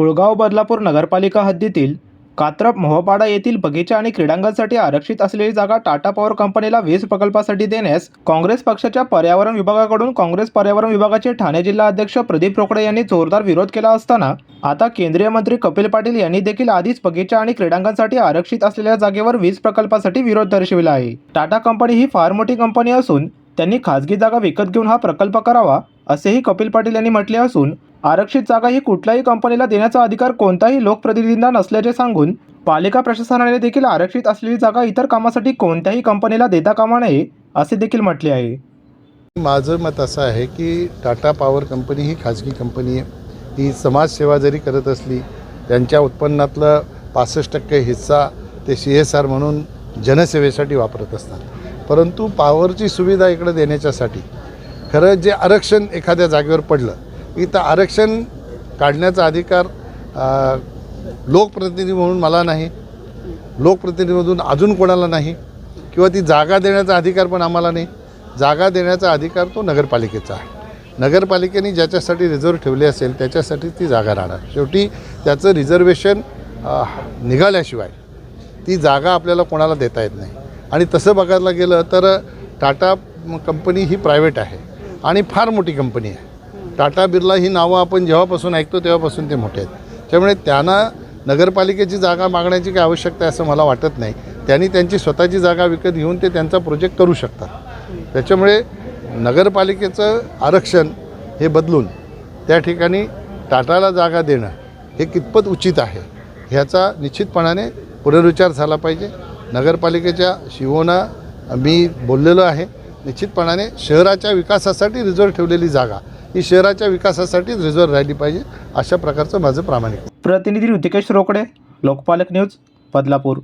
कुळगाव बदलापूर नगरपालिका हद्दीतील कात्रप मोहपाडा येथील बगीचा आणि क्रीडांगणसाठी आरक्षित असलेली जागा टाटा पॉवर कंपनीला वीज प्रकल्पासाठी देण्यास काँग्रेस पक्षाच्या पर्यावरण विभागाकडून काँग्रेस पर्यावरण विभागाचे ठाणे जिल्हा अध्यक्ष प्रदीप रोकडे यांनी जोरदार विरोध केला असताना आता केंद्रीय मंत्री कपिल पाटील यांनी देखील आधीच बगीचा आणि क्रीडांगणसाठी आरक्षित असलेल्या जागेवर वीज प्रकल्पासाठी विरोध दर्शविला आहे. टाटा कंपनी ही फार मोठी कंपनी असून त्यांनी खासगी जागा विकत घेऊन हा प्रकल्प करावा असेही कपिल पाटील यांनी म्हटले असून आरक्षित जागा ही कुठल्याही कंपनीला देण्याचा अधिकार कोणत्याही लोकप्रतिनिधींना नसल्याचे सांगून पालिका प्रशासनाने देखील आरक्षित असलेली जागा इतर कामासाठी कोणत्याही कंपनीला देता कामा नये असे देखील म्हटले आहे. माझं मत असं आहे की टाटा पॉवर कंपनी ही खाजगी कंपनी आहे. ही समाजसेवा जरी करत असली त्यांच्या उत्पन्नातलं पासष्ट टक्के हिस्सा ते सी एस आर म्हणून जनसेवेसाठी वापरत असतात. परंतु पॉवरची सुविधा इकडं देण्याच्यासाठी खरं जे आरक्षण एखाद्या जागेवर पडलं इथं आरक्षण काढण्याचा अधिकार लोकप्रतिनिधी म्हणून मला नाही. लोकप्रतिनिधीमधून अजून कोणाला नाही. किंवा ती जागा देण्याचा अधिकार पण आम्हाला नाही. जागा देण्याचा अधिकार तो नगरपालिकेचा आहे. नगरपालिकेने ज्याच्यासाठी रिझर्व ठेवले असेल त्याच्यासाठी ती जागा राहणार. शेवटी त्याचं रिझर्वेशन निघाल्याशिवाय ती जागा आपल्याला कोणाला देता येत नाही. आणि तसं बघायला गेलं तर टाटा कंपनी ही प्रायव्हेट आहे. आणि फार मोठी कंपनी आहे. टाटा बिर्ला ही नावं आपण जेव्हापासून ऐकतो तेव्हापासून ते मोठे आहेत. त्यामुळे त्यांना नगरपालिकेची जागा मागण्याची काही आवश्यकता आहे असं मला वाटत नाही. त्यांनी त्यांची स्वतःची जागा विकत घेऊन ते त्यांचा प्रोजेक्ट करू शकतात. त्याच्यामुळे नगरपालिकेचं आरक्षण हे बदलून त्या ठिकाणी टाटाला जागा देणं हे कितपत उचित आहे ह्याचा निश्चितपणाने पुनर्विचार झाला पाहिजे. नगरपालिकेच्या शिवोना मी बोललेलो आहे निश्चितपणाने शहराच्या विकासासाठी रिझर्व ठेवलेली जागा ही शहराच्या विकासासाठीच रिझर्व राहिली पाहिजे अशा प्रकारचं माझं प्रामाणिक प्रतिनिधी ऋतिकेश रोकडे लोकपालक न्यूज बदलापूर.